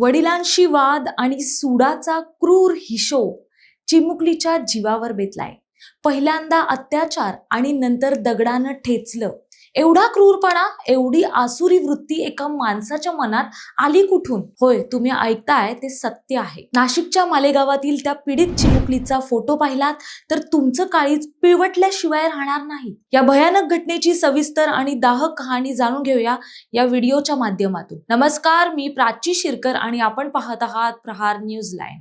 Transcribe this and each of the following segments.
वडिलांशी वाद आणि सुडाचा क्रूर हिशोब चिमुकलीच्या जीवावर बेतलाय. पहिल्यांदा अत्याचार आणि नंतर दगडानं ठेचलं. एवढा क्रूरपणा एवढी आसुरी वृत्ती एका माणसाच्या मनात आली कुठून? होय तुम्ही ऐकताय ते सत्य आहे. नाशिकच्या मालेगावातील त्या पीडित चिमुकलीचा फोटो पाहिलात तर तुमचं काळीज पिळवटल्याशिवाय राहणार नाही. या भयानक घटनेची सविस्तर आणि दाहक कहाणी जाणून घेऊया या व्हिडिओच्या माध्यमातून. नमस्कार मी प्राची शिरकर आणि आपण पाहत आहात प्रहार न्यूज लाईन.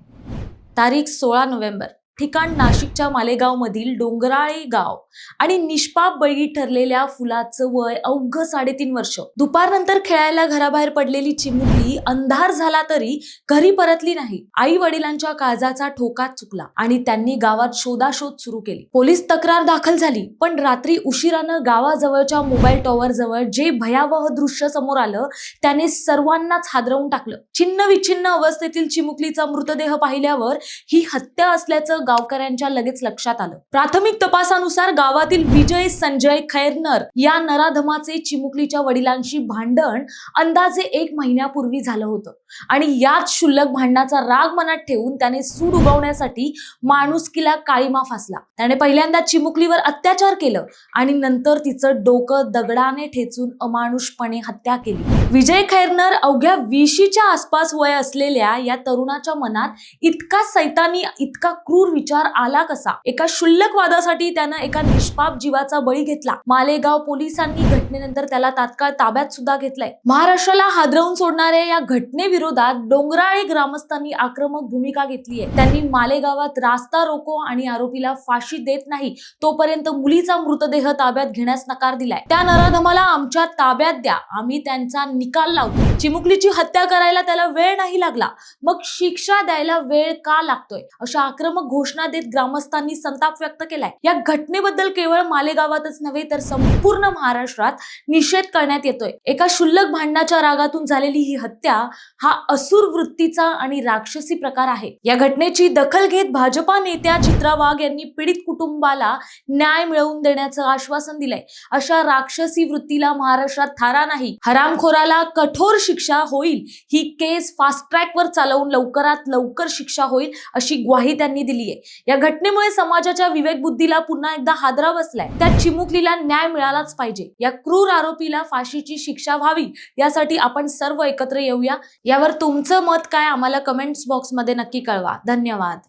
तारीख सोळा नोव्हेंबर. ठिकाण नाशिकच्या मालेगाव मधील डोंगराळे गाव. आणि निष्पाप बळी ठरलेल्या फुलाचं वय अवघ साडेतीन वर्ष. दुपारनंतर खेळायला घराबाहेर पडलेली चिमुकली अंधार झाला तरी घरी परतली नाही. आई वडिलांच्या काळजाचा ठोका चुकला आणि त्यांनी गावात शोधाशोध सुरू केली. पोलीस तक्रार दाखल झाली पण रात्री उशिरानं गावाजवळच्या मोबाईल टॉवर जवळ जे भयावह दृश्य समोर आलं त्याने सर्वांनाच हादरवून टाकलं. छिन्न विच्छिन्न अवस्थेतील चिमुकलीचा मृतदेह पाहिल्यावर ही हत्या असल्याचं गावकऱ्यांच्या लगेच लक्षात आलं. प्राथमिक तपासानुसार गावातील विजय संजय खैरनर या नराधमाचे चिमुकलीच्या वडिलांशी भांडण अंदाजे एक महिन्यापूर्वी झालं होतं. आणि याच क्षुल्लक भांडणाचा राग मनात ठेवून त्याने सूड उगवण्यासाठी माणुसकीला काळीमा फासला. त्याने पहिल्यांदा चिमुकलीवर अत्याचार केलं आणि नंतर तिचं डोकं दगडाने ठेचून अमानुषपणे हत्या केली. विजय खैरनर अवघ्या विशीच्या आसपास वय असलेल्या या तरुणाच्या मनात इतका सैतानी इतका क्रूर विचार आला कसा? एका क्षुल्लक वादासाठी त्यानं एका निष्पाप जीवाचा बळी घेतला. मालेगाव पोलिसांनी घटनेनंतर त्याला तात्काळ ताब्यात सुद्धा घेतलंय. महाराष्ट्राला हादरवून सोडणाऱ्या या घटनेविरोधात डोंगराळे ग्रामस्थांनी आक्रमक भूमिका घेतली आहे त्यांनी मालेगावात रास्ता रोको आणि आरोपीला फाशी देत नाही तोपर्यंत मुलीचा मृतदेह ताब्यात घेण्यास नकार दिलाय. त्या नराधमाला आमच्या ताब्यात द्या आम्ही त्यांचा निकाल लावतो. चिमुकलीची हत्या करायला त्याला वेळ नाही लागला. मग शिक्षा द्यायला वेळ का लागतोय? अशा आक्रमक घोषणा देत ग्रामस्थांनी संताप व्यक्त केलाय. या घटनेबद्दल केवळ मालेगावातच नव्हे तर संपूर्ण महाराष्ट्रात निषेध करण्यात येतोय. एका क्षुल्लक भांडणाच्या रागातून झालेली ही हत्या हा असुर वृत्तीचा आणि राक्षसी प्रकार आहे. या घटनेची दखल घेत भाजपा नेत्या चित्रा वाघ यांनी पीडित कुटुंबाला न्याय मिळवून देण्याचं आश्वासन दिलंय. अशा राक्षसी वृत्तीला महाराष्ट्रात थारा नाही. हरामखोराला कठोर शिक्षा होईल. ही केस फास्ट ट्रॅक वर चालवून लवकरात लवकर शिक्षा होईल अशी ग्वाही त्यांनी दिली आहे या घटनेमुळे समाजाच्या विवेक बुद्धीला पुन्हा एकदा हादरा बसलाय. त्या चिमुकलीला न्याय मिळालाच पाहिजे. या क्रूर आरोपीला फाशीची शिक्षा व्हावी यासाठी आपण सर्व एकत्र येऊया. यावर तुमचं मत काय? आम्हाला कमेंट्स बॉक्समध्ये नक्की कळवा. धन्यवाद.